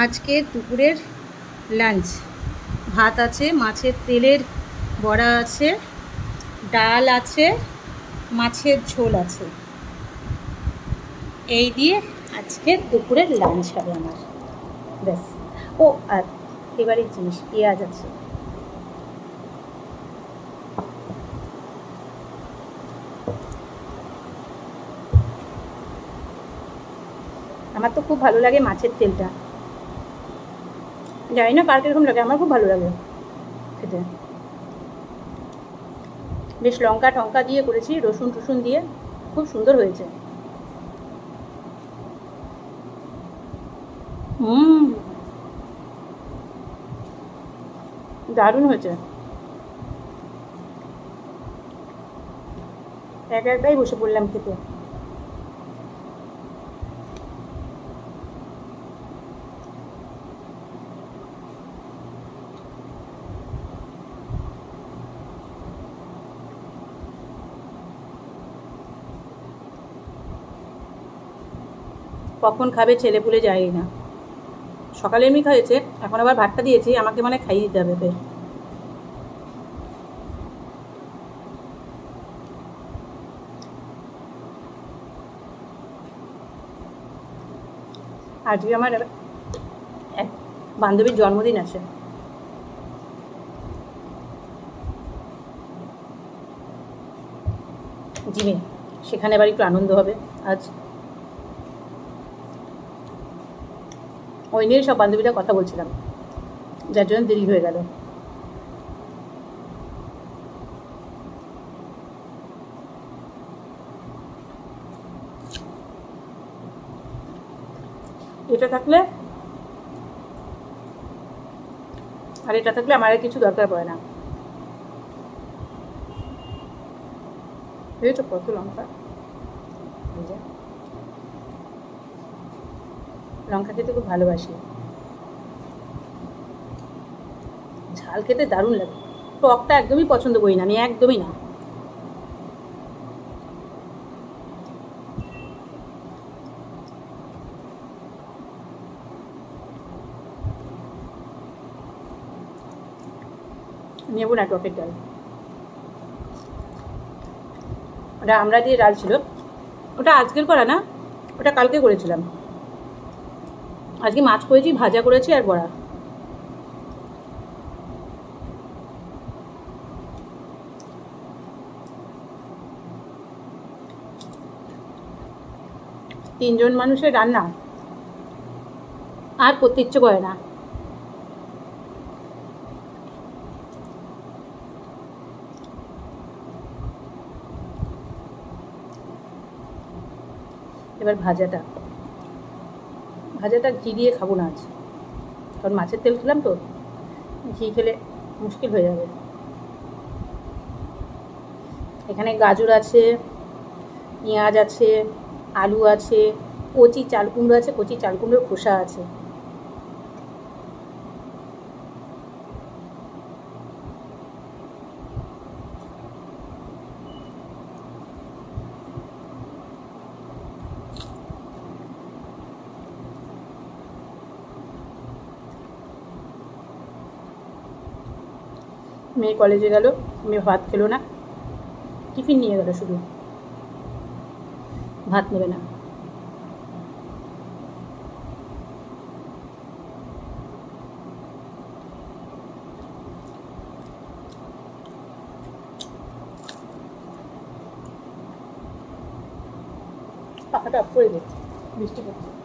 আজকে দুপুরের লাঞ্চ ভাত আছে, মাছের তেলের বড়া আছে, ডাল আছে, মাছের ঝোল আছে। এই দিয়ে আজকে দুপুরের লাঞ্চ হবে আমার। ব্যাস। ও, আর এবারের জিনিস, পেঁয়াজ আছে। আমার তো খুব ভালো লাগে মাছের তেলটা। জানি না কার কীরকম লাগে, আমার খুব ভালো লাগে খেতে। বেশ লঙ্কা টঙ্কা দিয়ে করেছি, রসুন টসুন দিয়ে, খুব সুন্দর হয়েছে। হুম দারুণ হয়েছে। এক একাই বসে পড়লাম খেতে। কখন খাবে ছেলে পুলে যায়ই না। সকালে এমনি খাইয়েছে, এখন আবার ভাতটা দিয়েছি, আমাকে মানে খাইয়ে দিতে হবে আজকে আমার এক বান্ধবীর জন্মদিন আছে। জিমে, সেখানে আবার একটু আনন্দ হবে। আজ ওই নিয়ে সব বান্ধবীরা কথা বলছিলাম। যার জন্য দেরি হয়ে গেল। এটা থাকলে? আর এটা থাকলে আমার কিছু দরকার পড়ে না। বুঝেছ কত লঙ্কা এই লঙ্কা খেতে খুব ভালোবাসি। ঝাল খেতে দারুণ লাগে। টকটা একদমই পছন্দ করি না, আমি একদমই না। নেব না টকের ডাল। ওটা আমরা দিয়ে ডাল ছিল। ওটা আজকের করা না? ওটা কালকে করেছিলাম। আজকে মাছ করেছি, ভাজা করেছি আর বড়া। তিনজন মানুষের রান্না। আর করতে ইচ্ছে করে না। এবার ভাজাটা। ভাজাটা ঘি দিয়ে খাব না আজ। কারণ মাছের তেল খেলাম তো, ঘি খেলে মুশকিল হয়ে যাবে। এখানে গাজর আছে, পেঁয়াজ আছে, আলু আছে, কচি চাল কুমড়ো আছে, কচি চাল কুমড়োর খোসা আছে। মেয়ে কলেজে গেল, মেয়ে ভাত খেলো না। টিফিন নিয়ে গেল শুধু। ভাত নেবে না। পাখাটা অফ করে দে, বৃষ্টি পড়ছে।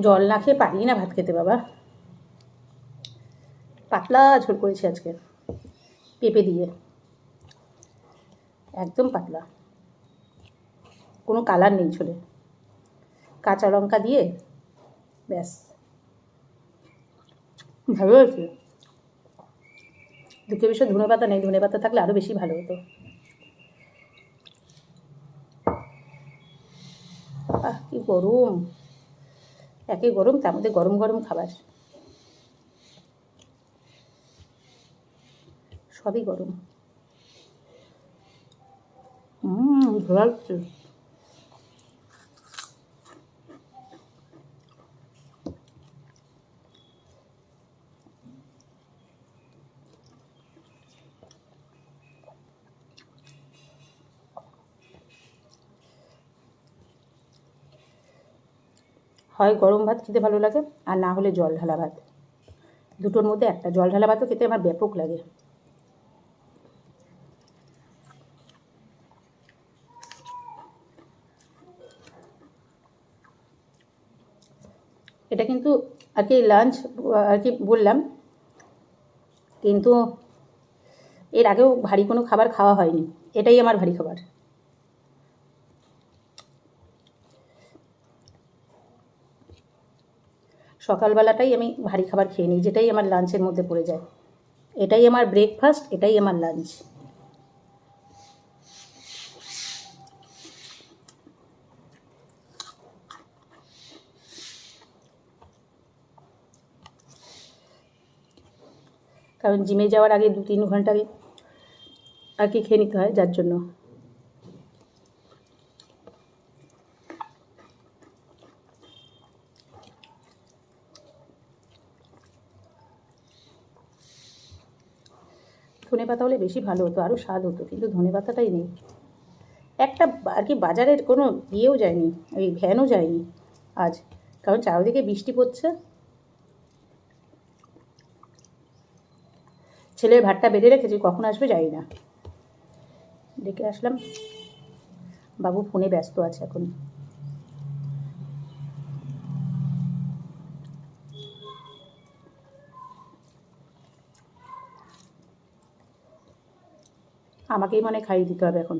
জল না খেয়ে পারি না ভাত খেতে, বাবা। পাতলা ঝোল করেছি আজকে, পেঁপে দিয়ে। একদম পাতলা। কোনো কালার নেই ঝোলে। কাঁচা লঙ্কা দিয়ে, ব্যাস। ভালো হয়েছে। দুটো বিষয় ধনে পাতা নেই, ধনে পাতা থাকলে আরও বেশি ভালো হতো। আহ, কি গরম। একে গরম তার মধ্যে গরম গরম খাবার। সবই গরম। হুম ঘোরাচ্ছে হয় গরম ভাত খেতে ভালো লাগে আর না হলে জল ঢালা ভাত। দুটোর মধ্যে একটা জল ঢালা ভাতও খেতে আমার ব্যাপক লাগে। এটা কিন্তু আর কি লাঞ্চ আর কি বললাম, কিন্তু এর আগেও ভারী কোনো খাবার খাওয়া হয়নি। এটাই আমার ভারী খাবার। সকালবেলাটাই আমি ভারী খাবার খেয়ে নিই, যেটাই আমার লাঞ্চের মধ্যে পড়ে যায়। এটাই আমার ব্রেকফাস্ট এটাই আমার লাঞ্চ কারণ জিমে যাওয়ার আগে দু তিন ঘণ্টা আগে আর কি খেয়ে নিতে হয়, যার জন্য। ধনে পাতা হলে বেশি ভালো হতো আরও স্বাদ হতো, কিন্তু ধনে পাতাটাই নেই। একটা আর কি বাজারের কোনো ইয়েও যায়নি এই ভ্যানও যায়নি আজ, কারণ চারিদিকে বৃষ্টি পড়ছে। ছেলের ভাতটা বেড়ে রেখেছি, কখন আসবে জানি না। ডেকে আসলাম। বাবু ফোনে ব্যস্ত আছে এখন। আমাকেই মানে খাইয়ে দিতে হবে এখন।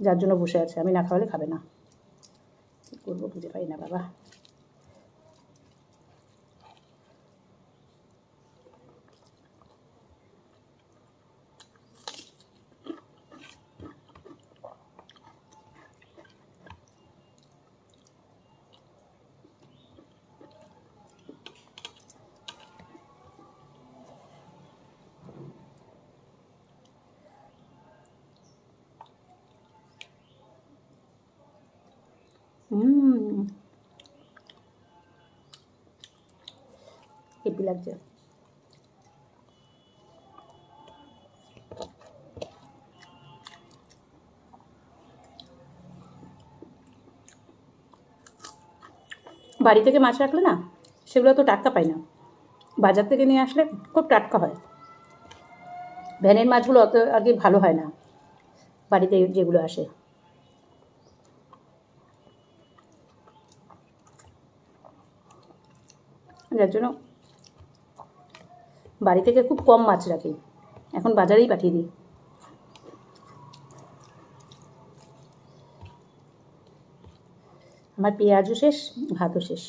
যার জন্য বসে আছে। আমি না খাওয়ালে খাবে না। কী করব বুঝে পাই না বাবা হুম হেপি লাগছে। বাড়ি থেকে মাছ রাখলে না, সেগুলো তো টাটকা পাই না। বাজার থেকে নিয়ে আসলে খুব টাটকা হয়। ভ্যানের মাছগুলো অত আর কি ভালো হয় না, বাড়িতে যেগুলো আসে। যার জন্য বাড়ি থেকে খুব কম মাছ রাখি। এখন বাজারেই পাঠিয়ে দিই। আমার পেঁয়াজও শেষ, ভাতও শেষ।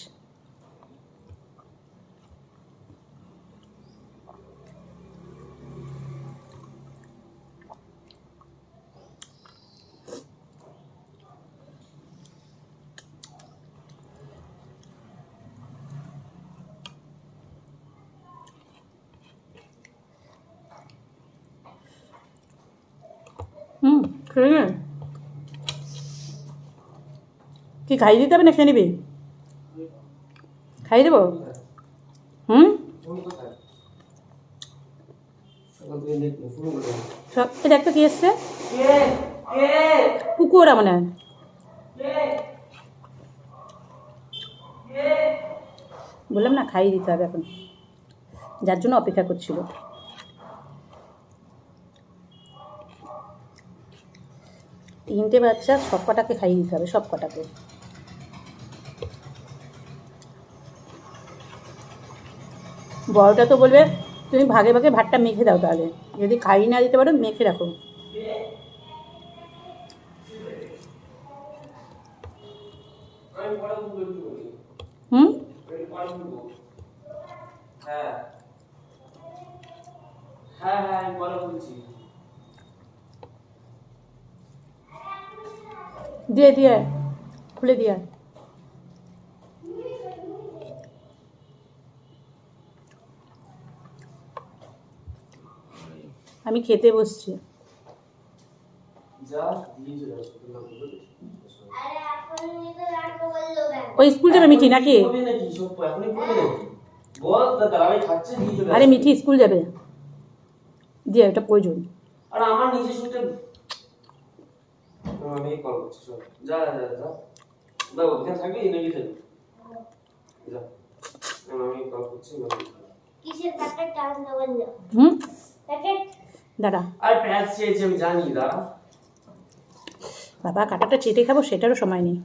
হুম। কি, খাইয়ে দিতে হবে না খেয়ে নিবি খাইয়ে দেবো? হুম? সব এ দেখ তো কি এসছে। পুকুরা মনে বললাম না, খাইয়ে দিতে হবে এখন। যার জন্য অপেক্ষা করছিল। তিনটে বাচ্চা সব কটাকে খাইয়ে দিতে হবে সব কটাকে বড়টা তো বলবে, তুমি ভাগে ভাগে ভাতটা মেখে দাও তাহলে যদি খাই না দিতে পারো, মেখে রাখো। হুম। হ্যাঁ হ্যাঁ হ্যাঁ বলছি দিয়ে দিয়ে। খুলে দিয়ে। আমি খেতে বসছি। ওই স্কুল যাবে মিঠি নাকি? আরে মিঠি স্কুল যাবে। দিয়ে এটা প্রয়োজন। আর আমার নিজের তোকে আমি কল করছি চল। যা যা যা না ওখানে থাকবি নাকি যাবি যা। আমি কল করছি কিসের প্যাকেট টান দেবো হুম? প্যাকেট দাদা আর প্যাকেট চেয়েছি আমি জানি দাদা বাবা কাটাটা চেটে খাব সেটারও সময় নেই।